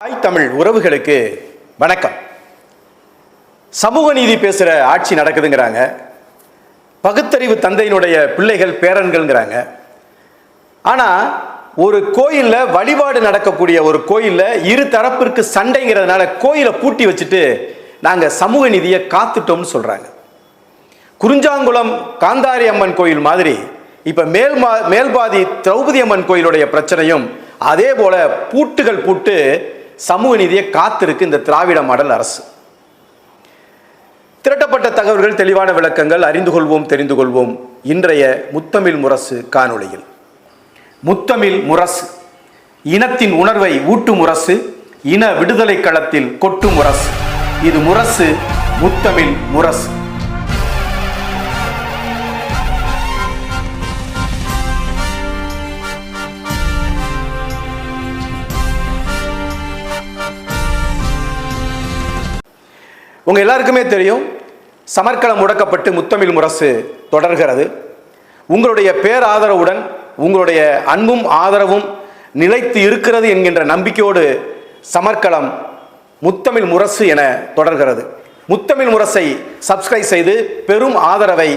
தாய் தமிழ் உறவுகளுக்கு வணக்கம். சமூக நீதி பேசுகிற ஆட்சி நடக்குதுங்கிறாங்க. பகுத்தறிவு தந்தையினுடைய பிள்ளைகள் பேரன்கள்ங்கிறாங்க. ஆனால் ஒரு கோயிலில் வழிபாடு நடக்கக்கூடிய ஒரு கோயிலில் இரு தரப்பிற்கு சண்டைங்கிறதுனால கோயிலை பூட்டி வச்சுட்டு நாங்கள் சமூக நீதியை காத்துட்டோம்னு சொல்கிறாங்க குறிஞ்சாங்குளம் காந்தாரி அம்மன் கோயில் மாதிரி இப்போ மேல்மா மேல்பாதி திரௌபதி அம்மன் கோயிலுடைய பிரச்சனையும் அதே போல பூட்டுகள் பூட்டு சமூக நீதியை காத்திருக்கு இந்த திராவிட மாடல் அரசு. திரட்டப்பட்ட தகவல்கள் தெளிவான விளக்கங்கள் அறிந்து கொள்வோம் தெரிந்து கொள்வோம். இன்றைய முத்தமிழ் முரசு காணொளியில். முத்தமிழ் முரசு இனத்தின் உணர்வை ஊட்டும் முரசு இன விடுதலை களத்தில் கொட்டு முரசு. இது முரசு முத்தமிழ் முரசு. உங்கள் எல்லாருக்குமே தெரியும் சமர்க்களம் முடக்கப்பட்டு முத்தமிழ் முரசு தொடர்கிறது. உங்களுடைய பேராதரவுடன் உங்களுடைய அன்பும் ஆதரவும் நிலைத்து இருக்கிறது என்கின்ற நம்பிக்கையோடு சமர்க்களம் முத்தமிழ் முரசு என தொடர்கிறது. முத்தமிழ் முரசை சப்ஸ்கிரைப் செய்து பெரும் ஆதரவை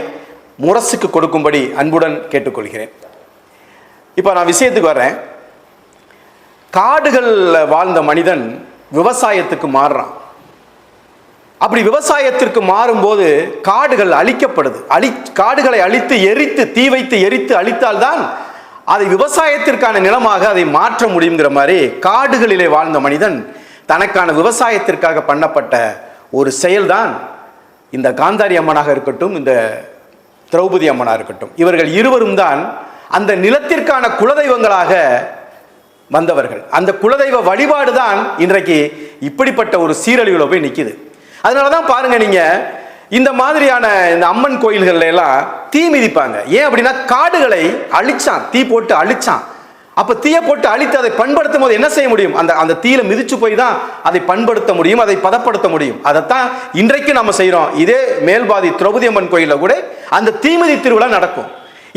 முரசுக்கு கொடுக்கும்படி அன்புடன் கேட்டுக்கொள்கிறேன். இப்போ நான் விஷயத்துக்கு வர்றேன். காடுகளில் வாழ்ந்த மனிதன் விவசாயத்துக்கு மாறுறான். அப்படி விவசாயத்திற்கு மாறும்போது காடுகள் அழிக்கப்படுது. அழி காடுகளை அழித்து எரித்து தீ வைத்து எரித்து அழித்தால்தான் அதை விவசாயத்திற்கான நிலமாக அதை மாற்ற முடியுங்கிற மாதிரி காடுகளிலே வாழ்ந்த மனிதன் தனக்கான விவசாயத்திற்காக பண்ணப்பட்ட ஒரு செயல்தான் இந்த காந்தாரி அம்மனாக இருக்கட்டும் இந்த திரௌபதி அம்மனாக இருக்கட்டும். இவர்கள் இருவரும் தான் அந்த நிலத்திற்கான குலதெய்வங்களாக வந்தவர்கள். அந்த குலதெய்வ வழிபாடு தான் இன்றைக்கு இப்படிப்பட்ட ஒரு சீரழிவில் போய் நிற்கிது அதனால தான் பாருங்க நீங்க இந்த மாதிரியான இந்த அம்மன் கோயில்கள்ல எல்லாம் தீ மிதிப்பாங்க. ஏன் அப்படின்னா காடுகளை அழிச்சான் தீ போட்டு அழிச்சான். அப்ப தீயை போட்டு அழித்து அதை பண்படுத்தும் போது என்ன செய்ய முடியும்? அந்த அந்த தீயில மிதிச்சு போய் தான் அதை பண்படுத்த முடியும் அதை பதப்படுத்த முடியும். அதைத்தான் இன்றைக்கு நம்ம செய்கிறோம் இதே மேல்பாதி திரௌபதி அம்மன் கோயிலில் கூட அந்த தீமிதி திருவிழா நடக்கும்.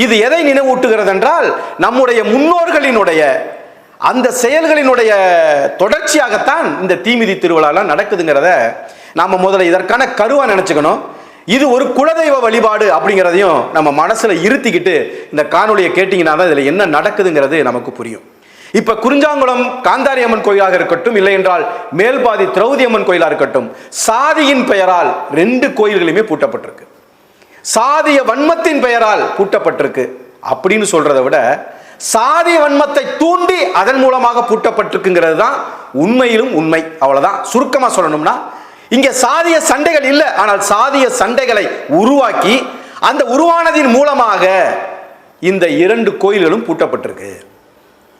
இது எதை நினைவூட்டுகிறது என்றால் நம்முடைய முன்னோர்களினுடைய அந்த செயல்களினுடைய தொடர்ச்சியாகத்தான் இந்த தீமிதி திருவிழாலாம் நடக்குதுங்கிறத நாம் முதல்ல இதற்கான கருவாக நினச்சிக்கணும். இது ஒரு குலதெய்வ வழிபாடு அப்படிங்கிறதையும் நம்ம மனசில் இருத்திக்கிட்டு இந்த காணொலியை கேட்டிங்கன்னா தான் இதில் என்ன நடக்குதுங்கிறது நமக்கு புரியும். இப்போ குறிஞ்சாங்குளம் காந்தாரி அம்மன் கோயிலாக இருக்கட்டும் இல்லை என்றால் மேல்பாதி திரௌதி அம்மன் கோயிலாக இருக்கட்டும் சாதியின் பெயரால் ரெண்டு கோயில்களையுமே பூட்டப்பட்டிருக்கு. சாதிய வன்மத்தின் பெயரால் பூட்டப்பட்டிருக்கு அப்படின்னு சொல்கிறத விட சாதி வன்மத்தை தூண்டி அதன் மூலமாக பூட்டப்பட்டிருக்குங்கிறது தான் உண்மையிலும் உண்மை. அவ்வளோதான் சுருக்கமாக சொல்லணும்னா இங்க சாதிய சண்டைகள் இல்லை ஆனால் சாதிய சண்டைகளை உருவாக்கி அந்த உருவானதின் மூலமாக இந்த இரண்டு கோயில்களும் பூட்டப்பட்டிருக்கு.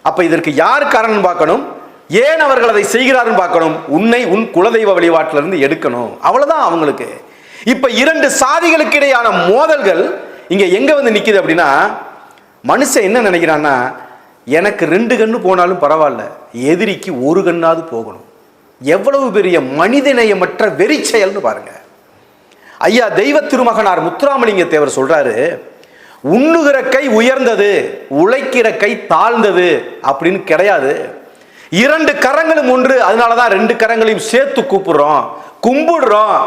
அப்ப இதற்கு யார் காரணம் பார்க்கணும்? ஏன் அவர்கள் அதை செய்கிறாருன்னு பார்க்கணும்? உன்னை உன் குலதெய்வ வழிபாட்டிலிருந்து எடுக்கணும். அவ்வளவுதான் அவங்களுக்கு. இப்ப இரண்டு சாதிகளுக்கு இடையான மோதல்கள் இங்க எங்க வந்து நிக்குது அப்படின்னா மனுஷன் என்ன நினைக்கிறான்னா எனக்கு ரெண்டு கண்ணு போனாலும் பரவாயில்ல எதிரிக்கு ஒரு கண்ணாவது போகணும். எவ்வளவு பெரிய மனிதநேயமற்ற வெறி செயல்னு பாருங்க. ஐயா தெய்வ திருமகனார் முத்துராமலிங்க தேவர் சொல்றாரு உண்ணுகிற கை உயர்ந்தது உழைக்கிற கை தாழ்ந்தது அப்படின்னு கிடையாது. இரண்டு கரங்களும் ஒன்று அதனாலதான் ரெண்டு கரங்களையும் சேர்த்து கூப்பிடுறோம் கும்பிடுறோம்.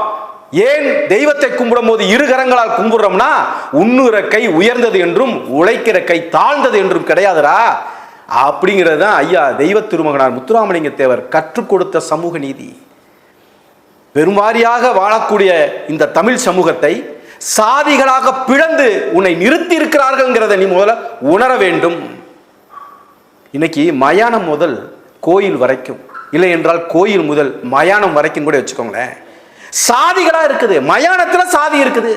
ஏன் தெய்வத்தை கும்பிடும் போது இரு கரங்களால் கும்பிடுறோம்னா உண்ணுகிற கை உயர்ந்தது என்றும் உழைக்கிற கை தாழ்ந்தது என்றும் கிடையாதுடா. அப்படிங்கிறது தான் ஐயா தெய்வ திருமகனார் முத்துராமலிங்க தேவர் கற்றுக் கொடுத்த சமூக நீதி. பெரும்வாரியாக வாழக்கூடிய இந்த தமிழ் சமூகத்தை சாதிகளாக பிளந்து உன்னை நிறுத்தி இருக்கிறார்கள்ங்கிறத நீ முதல்ல உணர வேண்டும். இன்னைக்கு மயானம் முதல் கோயில் வரைக்கும் இல்லை என்றால் கோயில் முதல் மயானம் வரைக்கும் கூட வச்சுக்கோங்களேன். சாதிகளா இருக்குது மயானத்துல சாதி இருக்குது.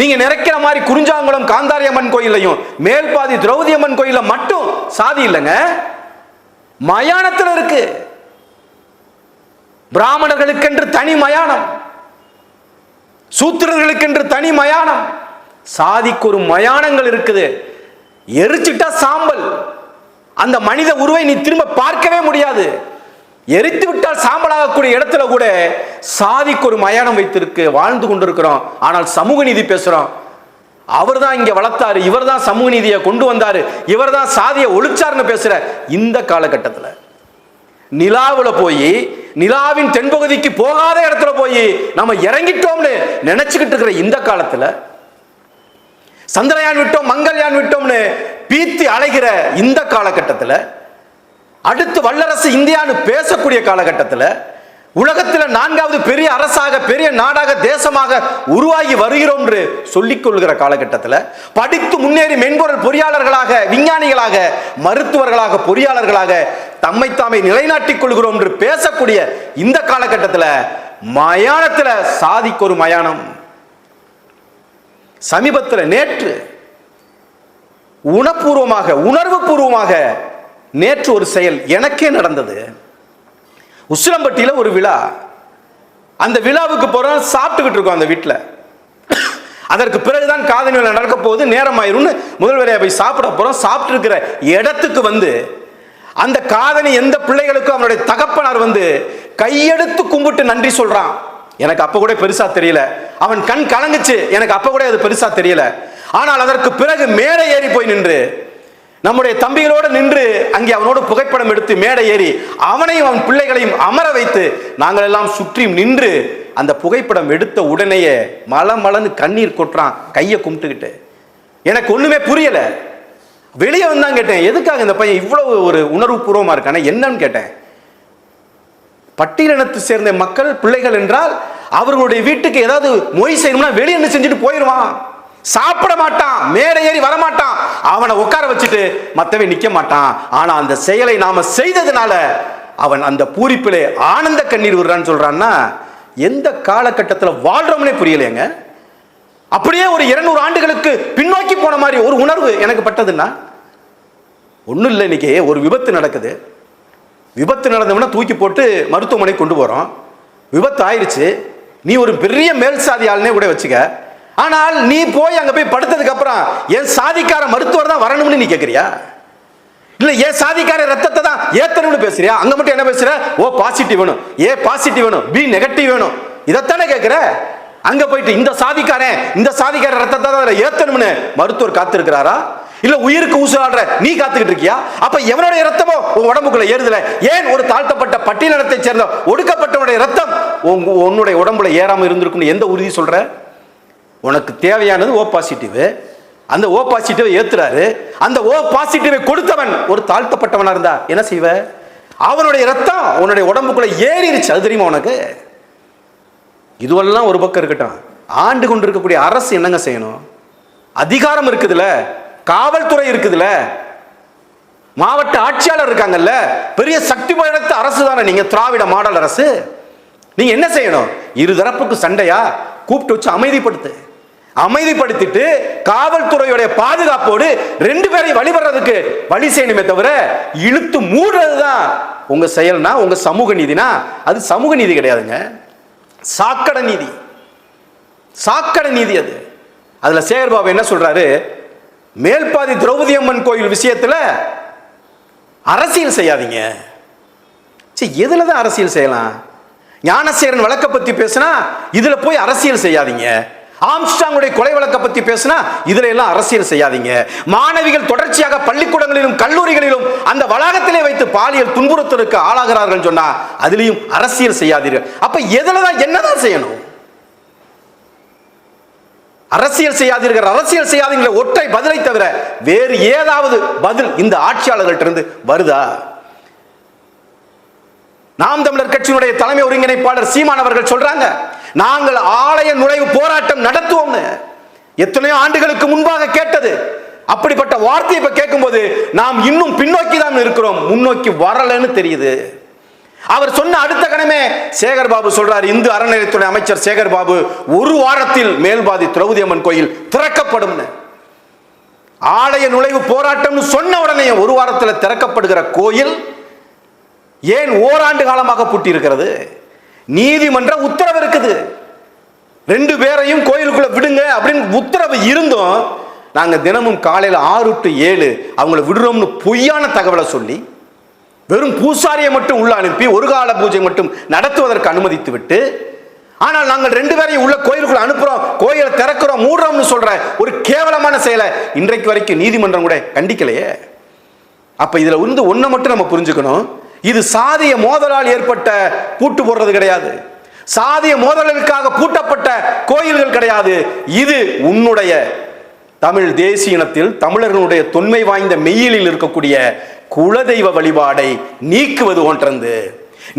நீங்க நினைக்கிற மாதிரி குறிஞ்சாங்குளம் காந்தாரி அம்மன் கோயிலையும் மேல்பாதி திரௌதி அம்மன் மட்டும் சாதி இல்லைங்க. மயானத்துல இருக்கு. பிராமணர்களுக்கென்று தனி மயானம். சூத்திரர்களுக்கென்று தனி மயானம். சாதிக்கு ஒரு மயானங்கள் இருக்குது. எரிச்சிட்டா சாம்பல். அந்த மனித உருவை நீ திரும்ப பார்க்கவே முடியாது. எரித்து விட்டால் சாம்பலாகக்கூடிய இடத்துல கூட சாதிக்கு ஒரு மயானம் வைத்திருக்கு வாழ்ந்து கொண்டிருக்கிறோம். ஆனால் சமூக நீதி பேசுறோம். அவர் தான் இங்க வளர்த்தாரு இவர் தான் சமூக நீதியை கொண்டு வந்தாரு இவர் தான் சாதியை ஒழிச்சாருன்னு பேசுற இந்த காலகட்டத்தில். நிலாவுல போய் நிலாவின் தென்பகுதிக்கு போகாத இடத்துல போய் நம்ம இறங்கிட்டோம்னு நினைச்சுக்கிட்டு இருக்கிற இந்த காலத்துல சந்திரயான் விட்டோம் மங்கள்யான் விட்டோம்னு பீத்தி அலைகிற இந்த காலகட்டத்தில் அடுத்து வல்லரசு இந்தியான்னு பேசக்கூடிய காலகட்டத்தில் உலகத்தில் நான்காவது பெரிய அரசாக பெரிய நாடாக தேசமாக உருவாகி வருகிறோம் என்று சொல்லிக் கொள்கிற காலகட்டத்தில் படித்து முன்னேறி மென்பொருள் பொறியாளர்களாக விஞ்ஞானிகளாக மருத்துவர்களாக பொறியாளர்களாக தம்மை தாமை நிலைநாட்டிக் கொள்கிறோம் என்று பேசக்கூடிய இந்த காலகட்டத்தில் மயானத்தில் சாதிக்கு ஒரு மயானம். சமீபத்தில் நேற்று உணப்பூர்வமாக உணர்வு பூர்வமாக நேற்று ஒரு செயல் எனக்கே நடந்தது. உசிலம்பட்டியில் ஒரு விழா. அந்த விழாவுக்கு போகிறோம் சாப்பிட்டுக்கிட்டு இருக்கோம் அந்த வீட்டில் அதற்கு பிறகுதான் காதணி விழா நடக்க போகுது நேரம் ஆயிரும்னு முதல்வரையா போய் சாப்பிட போகிறோம் சாப்பிட்டுருக்கிற இடத்துக்கு வந்து அந்த காதணி எந்த பிள்ளைகளுக்கும் அவனுடைய தகப்பனார் வந்து கையெடுத்து கும்பிட்டு நன்றி சொல்கிறான் எனக்கு அப்போ கூட பெருசாக தெரியல. அவன் கண் கலங்குச்சு எனக்கு அப்போ கூட அது பெருசாக தெரியல. ஆனால் அதற்கு பிறகு மேலே ஏறி போய் நின்று நம்முடைய தம்பிகளோடு நின்று அங்கே அவனோடு புகைப்படம் எடுத்து மேடை ஏறி அவனையும் அவன் பிள்ளைகளையும் அமர வைத்து நாங்கள் எல்லாம் சுற்றி நின்று அந்த புகைப்படம் எடுத்த உடனேயே மல மலன்னு கண்ணீர் கொட்டுறான் கையை கும்பிட்டுக்கிட்டு. எனக்கு ஒண்ணுமே புரியல. வெளியே வந்தான் கேட்டேன் எதுக்காக இந்த பையன் இவ்வளவு ஒரு உணர்வுபூர்வமா இருக்கானே? என்னன்னு கேட்டேன். பட்டியலினத்தை சேர்ந்த மக்கள் பிள்ளைகள் என்றால் அவர்களுடைய வீட்டுக்கு ஏதாவது மொய் செய்யணும்னா வெளியே என்ன செஞ்சுட்டு போயிடுவான் சாப்பிட மாட்டான் மேடை ஏறி வரமாட்டான். அவனை உட்கார வச்சுட்டு மற்றவன் நிற்க மாட்டான். ஆனால் அந்த செயலை நாம் செய்ததுனால அவன் அந்த பூரிப்பிலே ஆனந்த கண்ணீர் விடுறான்னு சொல்கிறான்னா எந்த காலகட்டத்தில் வாழ்கிறோம்னே புரியலையங்க. அப்படியே ஒரு இருநூறு ஆண்டுகளுக்கு பின்னோக்கி போன மாதிரி ஒரு உணர்வு எனக்கு பட்டதுன்னா ஒன்றும் இல்லை இன்னைக்கு ஒரு விபத்து நடக்குது. விபத்து நடந்தவன தூக்கி போட்டு மருத்துவமனை கொண்டு போகிறோம் விபத்து ஆயிடுச்சு நீ ஒரு பெரிய மேல் சாதி ஆளுனே கூட வச்சுக்க. ஆனால் நீ போய் அங்கே போய் படுத்ததுக்கு அப்புறம் என் சாதிக்கார மருத்துவர் தான் வரணும்னு நீ கேட்குறியா இல்ல ஏன் சாதிக்கார ரத்தத்தை தான் ஏத்தணும்னு பேசுறியா? அங்க மட்டும் என்ன பேசுற? ஓ பாசிட்டிவ் வேணும். ஏ பாசிட்டிவ் வேணும். பி நெகட்டிவ் வேணும். இதைத்தானே கேட்குற அங்க போயிட்டு இந்த சாதிக்காரன் இந்த சாதிக்கார ரத்தத்தை தான் ஏத்தணும்னு மருத்துவர் காத்திருக்கிறாரா? இல்ல உயிருக்கு ஊசலாடுற நீ காத்துக்கிட்டு இருக்கியா? அப்ப எவனுடைய ரத்தமோ உன் உடம்புக்குள்ள ஏறுதல? ஏன் ஒரு தாழ்த்தப்பட்ட பட்டியலினத்தை சேர்ந்த ஒடுக்கப்பட்டவனுடைய ரத்தம் உன்னுடைய உடம்புல ஏறாம இருந்திருக்கும்னு எந்த உறுதி சொல்ற? உனக்கு தேவையானது ஓ பாசிட்டிவ் அந்த ஓ பாசிட்டிவை ஏத்துறாரு. அந்த ஓ பாசிட்டிவை கொடுத்தவன் ஒரு தாழ்த்தப்பட்டவனா இருந்தா என்ன செய்வ? அவனுடைய ரத்தம் உன்னுடைய உடம்புக்குள்ள ஏறிடுச்சு அது தெரியுமா உனக்கு? இதுவெல்லாம் ஒரு பக்கம் இருக்கட்டும். ஆண்டு கொண்டு இருக்கக்கூடிய அரசு என்னங்க செய்யணும்? அதிகாரம் இருக்குதுல்ல காவல்துறை இருக்குதுல்ல மாவட்ட ஆட்சியாளர் இருக்காங்கல்ல. பெரிய சக்தி படைத்த அரசு தானே நீங்க திராவிட மாடல் அரசு. நீங்க என்ன செய்யணும்? இரு தரப்புக்கு சண்டையா? கூப்பிட்டு வச்சு அமைதிப்படுத்து. அமைதிப்படுத்திட்டு காவல்துறையுடைய பாதுகாப்போடு ரெண்டு பேரையும் வழிபடுறதுக்கு வழி செய்யணுமே தவிர இழுத்து மூடுறது தான் உங்க செயல்னா உங்க சமூக நீதினா? அது சமூக நீதி கிடையாதுங்க. சாக்கடை நீதி. சாக்கடை நீதி அது. அதுல சேகர் பாபு என்ன சொல்றாரு? மேல்பாதி திரௌபதி அம்மன் கோயில் விஷயத்துல அரசியல் செய்யாதீங்க. சரி எதுல தான் அரசியல் செய்யலாம்? ஞானசேரன் வழக்க பத்தி பேசினா இதுல போய் அரசியல் செய்யாதீங்க. ஆம்ஸ்டாங்குடைய கொலை வழக்கை பத்தி பேசினா இதுல எல்லாம் அரசியல் செய்யாதீங்க. மாணவிகள் தொடர்ச்சியாக பள்ளிக்கூடங்களிலும் கல்லூரிகளிலும் அந்த வளாகத்திலே வைத்து பாலியல் துன்புறுத்தலுக்கு ஆளாகிறார்கள் சொன்னா அதுலயும் அரசியல் செய்யாதீர்கள். அப்ப எதுலதான் என்னதான் செய்யணும்? அரசியல் செய்யாதீர்கள் அரசியல் செய்யாதீங்கள ஒற்றை பதிலை தவிர வேறு ஏதாவது பதில் இந்த ஆட்சியாளர்கள்ட்ட இருந்து வருதா? நாம் தமிழர் கட்சியினுடைய தலைமை ஒருங்கிணைப்பாளர் சீமான் அவர்கள் சொல்றாங்க நாங்கள் ஆலய நுழைவு போராட்டம் நடத்துவோம்னு எத்தனையோ ஆண்டுகளுக்கு முன்பாக கேட்டது. அப்படிப்பட்ட வார்த்தையை இப்ப கேட்கும்போது நாம் இன்னும் பின்னோக்கி தான் இருக்கிறோம். முன்னோக்கி வரலன்னு தெரியுது. அவர் சொன்ன அடுத்த கணமே சேகர் பாபு சொல்றார். இந்து அறநிலையத்துறை அமைச்சர் சேகர் பாபு ஒரு வாரத்தில் மேல்பாதி திரௌதி அம்மன் கோயில் திறக்கப்படும் ஆலய நுழைவு போராட்டம்னு சொன்ன உடனே ஒரு வாரத்தில் திறக்கப்படுகிற கோயில் ஏன் ஓராண்டு காலமாக பூட்டி இருக்கிறது நீதிமன்ற உத்தரவு இருக்குது. ரெண்டு பேரையும் கோயிலுக்குள்ள விடுங்க அப்படின்னு உத்தரவு இருந்தும் நாங்க தினமும் காலையில் ஆறு டு ஏழு அவங்கள விடுறோம்னு பொய்யான தகவலை சொல்லி வெறும் பூசாரியை மட்டும் உள்ள அனுப்பி ஒரு கால பூஜை மட்டும் நடத்துவதற்கு அனுமதித்து விட்டு ஆனால் நாங்கள் ரெண்டு பேரையும் உள்ள கோயிலுக்குள்ள அனுப்புறோம் கோயிலை திறக்கிறோம் மூடுறோம்னு சொல்ற ஒரு கேவலமான செயலை இன்றைக்கு வரைக்கும் நீதிமன்றம் கூட கண்டிக்கலையே. அப்ப இதுல வந்து ஒன்றை மட்டும் நம்ம புரிஞ்சுக்கணும். இது சாதிய மோதலால் ஏற்பட்ட பூட்டு போடுறது கிடையாது. சாதிய மோதல்களுக்காக பூட்டப்பட்ட கோயில்கள் கிடையாது. இது உன்னுடைய தமிழ் தேசிய இனத்தில் தமிழர்களுடைய தொன்மை வாய்ந்த மெய்யிலில் இருக்கக்கூடிய குலதெய்வ வழிபாடை நீக்குவது ஒன்றது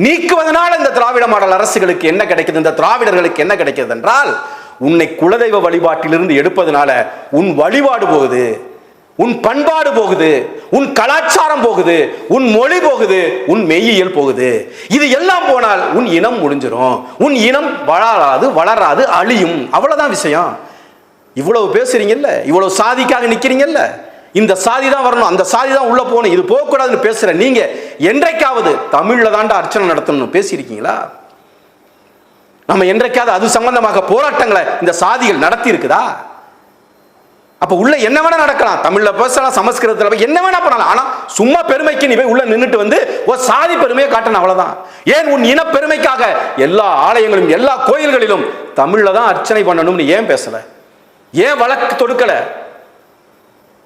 நீக்குவதனால் இந்த திராவிட மாடல் அரசுகளுக்கு என்ன கிடைக்குது? இந்த திராவிடர்களுக்கு என்ன கிடைக்கிறது என்றால் உன்னை குலதெய்வ வழிபாட்டிலிருந்து எடுப்பதனால உன் வழிபாடு போகுது. உன் பண்பாடு போகுது உன் கலாச்சாரம் போகுது உன் மொழி போகுது உன் மெய்யியல் போகுது. இது எல்லாம் போனால் உன் இனம் முடிஞ்சிரும். உன் இனம் வளராது வளராது அழியும். அவ்வளவுதான் விஷயம். இவ்வளவு பேசுறீங்கல்ல? இவ்வளவு சாதிக்காக நிக்கிறீங்கல்ல? இந்த சாதி தான் வரணும் அந்த சாதி தான் உள்ள போகணும் இது போகக்கூடாதுன்னு பேசுற நீங்க என்றைக்காவது தமிழ்ல தாண்டா அர்ச்சனை நடத்தணும்னு பேசியிருக்கீங்களா? நம்ம என்றைக்காவது அது சம்பந்தமாக போராட்டங்களை இந்த சாதிகள் நடத்தி இருக்குதா அப்போ உள்ள என்ன வேணா நடக்கலாம். தமிழ்ல பேசலாம் சமஸ்கிருதத்தில் என்ன வேணா பண்ணலாம். ஆனா சும்மா பெருமைக்கு நீ போய் உள்ள நின்றுட்டு வந்து ஒரு சாதி பெருமையை காட்டணும் அவ்வளவுதான். ஏன் உன் இன பெருமைக்காக எல்லா ஆலயங்களும் எல்லா கோயில்களிலும் தமிழ்ல தான் அர்ச்சனை பண்ணணும்னு ஏன் பேசல? ஏன் வழக்கு தொடுக்கல?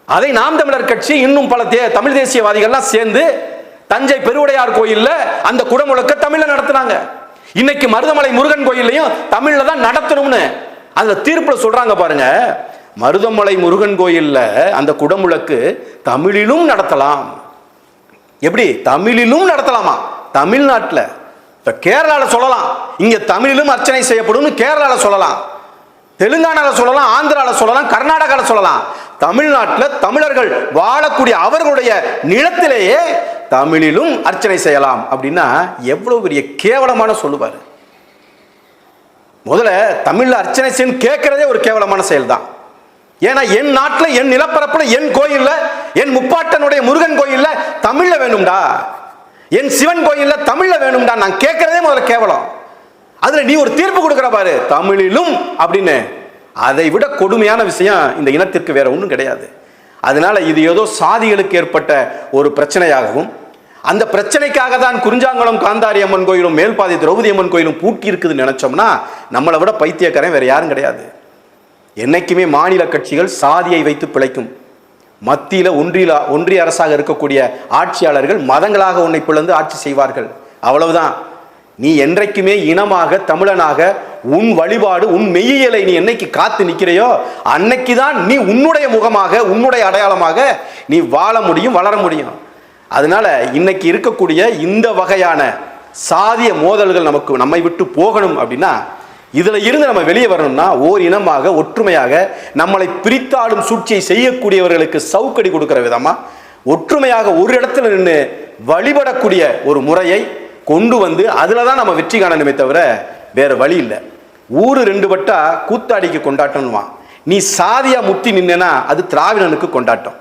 அதை நாம் தமிழர் கட்சி இன்னும் பல தே தமிழ் தேசியவாதிகள்லாம் சேர்ந்து தஞ்சை பெருவுடையார் கோயில்ல அந்த குடமுழக்க தமிழ்ல நடத்துனாங்க. இன்னைக்கு மருதமலை முருகன் கோயில்லையும் தமிழ்ல தான் நடத்தணும்னு. அந்த தீர்ப்புல சொல்றாங்க பாருங்க. மருதமலை முருகன் கோயிலில் அந்த குடமுழக்கு தமிழிலும் நடத்தலாம். எப்படி? தமிழிலும் நடத்தலாமா? தமிழ்நாட்டில். இப்போ கேரளாவில் சொல்லலாம். இங்கே தமிழிலும் அர்ச்சனை செய்யப்படும்னு கேரளாவில் சொல்லலாம். தெலுங்கானால சொல்லலாம் ஆந்திராவில் சொல்லலாம் கர்நாடகாவில் சொல்லலாம். தமிழ்நாட்டில் தமிழர்கள் வாழக்கூடிய அவர்களுடைய நிலத்திலேயே தமிழிலும் அர்ச்சனை செய்யலாம் அப்படின்னா எவ்வளோ பெரிய கேவலமான சொல்லுவார். முதல்ல தமிழில் அர்ச்சனை செய்யணும் கேட்குறதே ஒரு கேவலமான செயல் தான் ஏன்னா என் நாட்டில் என் நிலப்பரப்பில் என் கோயிலில் என் முப்பாட்டனுடைய முருகன் கோயிலில் தமிழில் வேணும்டா. என் சிவன் கோயிலில் தமிழில் வேணும்டா. நான் கேட்கறதே முதல்ல கேவலம். அதில் நீ ஒரு தீர்ப்பு கொடுக்குற பாரு. தமிழிலும் அப்படின்னு. அதை விட கொடுமையான விஷயம் இந்த இனத்திற்கு வேற ஒன்றும் கிடையாது. அதனால இது ஏதோ சாதிகளுக்கு ஏற்பட்ட ஒரு பிரச்சனையாகவும் அந்த பிரச்சனைக்காக தான் குறிஞ்சாங்குளம் காந்தாரி அம்மன் கோயிலும் மேல்பாதை திரௌபதி அம்மன் கோயிலும் பூட்டி இருக்குதுன்னு நினைச்சோம்னா நம்மளை விட பைத்தியக்காரன் வேற யாரும் கிடையாது. என்றைக்குமே மாநில கட்சிகள் சாதியை வைத்து பிழைக்கும். மத்தியில் ஒன்றிய ஒன்றிய அரசாக இருக்கக்கூடிய ஆட்சியாளர்கள் மதங்களாக உன்னை பிளந்து ஆட்சி செய்வார்கள். அவ்வளவுதான். நீ என்றைக்குமே இனமாக தமிழனாக உன் வழிபாடு உன் மெய்யியலை நீ என்னைக்கு காத்து நிற்கிறையோ அன்னைக்கு தான் நீ உன்னுடைய முகமாக உன்னுடைய அடையாளமாக நீ வாழ முடியும் வளர முடியும். அதனால இன்னைக்கு இருக்கக்கூடிய இந்த வகையான சாதிய மோதல்கள் நமக்கு நம்மை விட்டு போகணும் அப்படின்னா இதில் இருந்து நம்ம வெளியே வரணும்னா ஓர் இனமாக ஒற்றுமையாக நம்மளை பிரித்தாடும் சூழ்ச்சியை செய்யக்கூடியவர்களுக்கு சவுக்கடி கொடுக்குற விதமாக ஒற்றுமையாக ஒரு இடத்துல நின்று வழிபடக்கூடிய ஒரு முறையை கொண்டு வந்து அதில் தான் நம்ம வெற்றி காணணுமே தவிர வேறு வழி இல்லை. ஊர் ரெண்டு பட்டா கூத்தாடிக்கு கொண்டாட்டம்னுவான். நீ சாதியாக முத்தி நின்னா அது திராவிடனுக்கு கொண்டாட்டம்.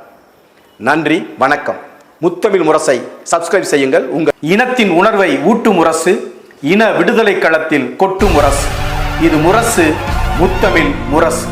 நன்றி வணக்கம். முத்தமிழ் முரசை சப்ஸ்கிரைப் செய்யுங்கள். உங்கள் இனத்தின் உணர்வை ஊட்டும் முரசு இன விடுதலை களத்தில் கொட்டும் முரசு. இது முரசு முத்தமிழ் முரசு.